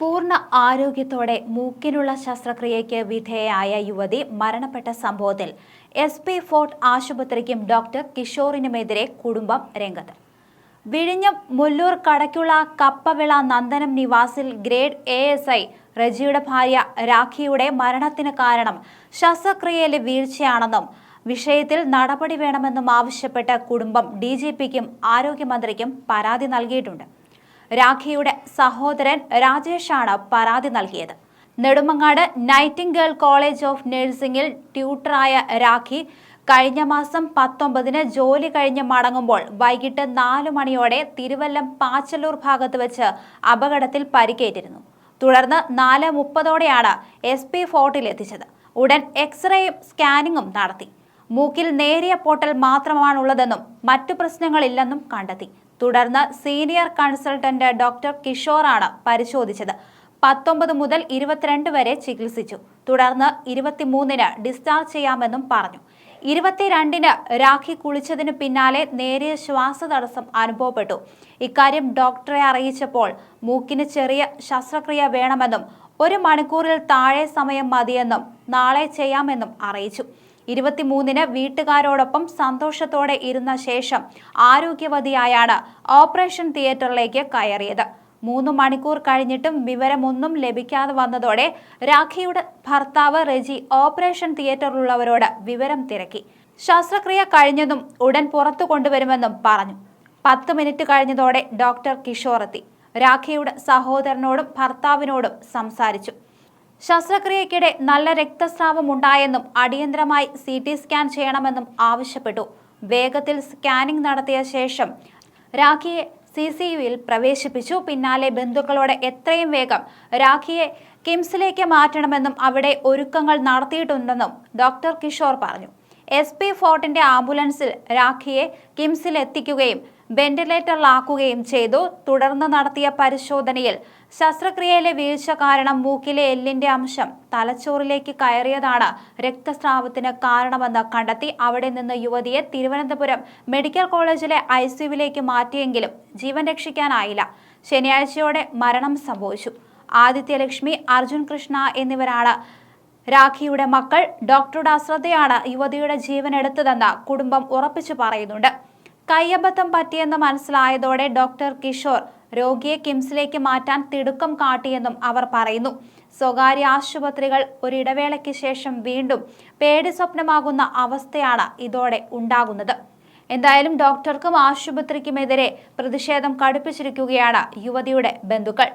പൂർണ ആരോഗ്യത്തോടെ മൂക്കിനുള്ള ശസ്ത്രക്രിയയ്ക്ക് വിധേയയായ യുവതി മരണപ്പെട്ട സംഭവത്തിൽ എസ് പി ഫോർട്ട് ആശുപത്രിക്കും ഡോക്ടർ കിഷോറിനുമെതിരെ കുടുംബം രംഗത്ത്. വിഴിഞ്ഞം മുല്ലൂർ കടയ്ക്കുള്ള കപ്പവിള നന്ദനം നിവാസിൽ ഗ്രേഡ് എ എസ് ഐ റജിയുടെ ഭാര്യ രാഖിയുടെ മരണത്തിന് കാരണം ശസ്ത്രക്രിയയിലെ വീഴ്ചയാണെന്നും വിഷയത്തിൽ നടപടി വേണമെന്നും ആവശ്യപ്പെട്ട കുടുംബം ഡി ജി പിക്കും ആരോഗ്യമന്ത്രിക്കും പരാതി നൽകിയിട്ടുണ്ട്. രാഖിയുടെ സഹോദരൻ രാജേഷാണ് പരാതി നൽകിയത്. നെടുമങ്ങാട് നൈറ്റിംഗേൾ കോളേജ് ഓഫ് നഴ്സിംഗിൽ ട്യൂട്ടറായ രാഖി കഴിഞ്ഞ മാസം പത്തൊമ്പതിന് ജോലി കഴിഞ്ഞ് മടങ്ങുമ്പോൾ വൈകിട്ട് നാല് മണിയോടെ തിരുവല്ലം പാച്ചല്ലൂർ ഭാഗത്ത് വെച്ച് അപകടത്തിൽ പരിക്കേറ്റിരുന്നു. തുടർന്ന് നാല് മുപ്പതോടെയാണ് എസ് പി ഫോർട്ടിൽ എത്തിച്ചത് ഉടൻ എക്സ്റേയും സ്കാനിങ്ങും നടത്തി. മൂക്കിൽ നേരിയ പൊട്ടൽ മാത്രമാണുള്ളതെന്നും മറ്റു പ്രശ്നങ്ങളില്ലെന്നും കണ്ടെത്തി. തുടർന്ന് സീനിയർ കൺസൾട്ടന്റ് ഡോക്ടർ കിഷോറാണ് പരിശോധിച്ചത്. പത്തൊമ്പത് മുതൽ ഇരുപത്തിരണ്ട് വരെ ചികിത്സിച്ചു. തുടർന്ന് ഇരുപത്തിമൂന്നിന് ഡിസ്ചാർജ് ചെയ്യാമെന്നും പറഞ്ഞു. ഇരുപത്തിരണ്ടിന് രാഖി കുളിച്ചതിന് പിന്നാലെ നേരിയ ശ്വാസതടസ്സം അനുഭവപ്പെട്ടു. ഇക്കാര്യം ഡോക്ടറെ അറിയിച്ചപ്പോൾ മൂക്കിന് ചെറിയ ശസ്ത്രക്രിയ വേണമെന്നും ഒരു മണിക്കൂറിൽ താഴെ സമയം മതിയെന്നും നാളെ ചെയ്യാമെന്നും അറിയിച്ചു. ഇരുപത്തിമൂന്നിന് വീട്ടുകാരോടൊപ്പം സന്തോഷത്തോടെ ഇരുന്ന ശേഷം ആരോഗ്യവതിയായാണ് ഓപ്പറേഷൻ തിയേറ്ററിലേക്ക് കയറിയത്. മൂന്ന് മണിക്കൂർ കഴിഞ്ഞിട്ടും വിവരമൊന്നും ലഭിക്കാതെ വന്നതോടെ രാഖിയുടെ ഭർത്താവ് റെജി ഓപ്പറേഷൻ തിയേറ്ററിലുള്ളവരോട് വിവരം തിരക്കി. ശസ്ത്രക്രിയ കഴിഞ്ഞതും ഉടൻ പുറത്തു കൊണ്ടുവരുമെന്നും പറഞ്ഞു. പത്ത് മിനിറ്റ് കഴിഞ്ഞതോടെ ഡോക്ടർ കിഷോർ എത്തി. രാഖിയുടെ സഹോദരനോടും ഭർത്താവിനോടും സംസാരിച്ചു. ശസ്ത്രക്രിയയ്ക്കിടെ നല്ല രക്തസ്രാവം ഉണ്ടായെന്നും അടിയന്തരമായി സി ടി സ്കാൻ ചെയ്യണമെന്നും ആവശ്യപ്പെട്ടു. വേഗത്തിൽ സ്കാനിംഗ് നടത്തിയ ശേഷം രാഖിയെ സി സി യുവിൽ പ്രവേശിപ്പിച്ചു. പിന്നാലെ ബന്ധുക്കളോട് എത്രയും വേഗം രാഖിയെ കിംസിലേക്ക് മാറ്റണമെന്നും അവിടെ ഒരുക്കങ്ങൾ നടത്തിയിട്ടുണ്ടെന്നും ഡോക്ടർ കിഷോർ പറഞ്ഞു. എസ് പി ഫോർട്ടിന്റെ ആംബുലൻസിൽ രാഖിയെ കിംസിൽ എത്തിക്കുകയും വെന്റിലേറ്ററിലാക്കുകയും ചെയ്തു. തുടർന്ന് നടത്തിയ പരിശോധനയിൽ ശസ്ത്രക്രിയയിലെ വീഴ്ച കാരണം മൂക്കിലെ എല്ലിന്റെ അംശം തലച്ചോറിലേക്ക് കയറിയതാണ് രക്തസ്രാവത്തിന് കാരണമെന്ന് കണ്ടെത്തി. അവിടെ നിന്ന് യുവതിയെ തിരുവനന്തപുരം മെഡിക്കൽ കോളേജിലെ ഐ സിയുവിലേക്ക് മാറ്റിയെങ്കിലും ജീവൻ രക്ഷിക്കാനായില്ല. ശനിയാഴ്ചയോടെ മരണം സംഭവിച്ചു. ആദിത്യലക്ഷ്മി അർജുൻ കൃഷ്ണ എന്നിവരാണ് രാഖിയുടെ മക്കൾ. ഡോക്ടറുടെ അശ്രദ്ധയാണ് യുവതിയുടെ ജീവൻ എടുത്തതെന്ന് കുടുംബം ഉറപ്പിച്ചു പറയുന്നുണ്ട്. കയ്യബദ്ധം പറ്റിയെന്ന് മനസ്സിലായതോടെ ഡോക്ടർ കിഷോർ രോഗിയെ കിംസിലേക്ക് മാറ്റാൻ തിടുക്കം കാട്ടിയെന്നും അവർ പറയുന്നു. സ്വകാര്യ ആശുപത്രികൾ ഒരിടവേളയ്ക്ക് ശേഷം വീണ്ടും പേടി സ്വപ്നമാകുന്ന അവസ്ഥയാണ് ഇതോടെ ഉണ്ടാകുന്നത്. എന്തായാലും ഡോക്ടർക്കും ആശുപത്രിക്കുമെതിരെ പ്രതിഷേധം കടുപ്പിച്ചിരിക്കുകയാണ് യുവതിയുടെ ബന്ധുക്കൾ.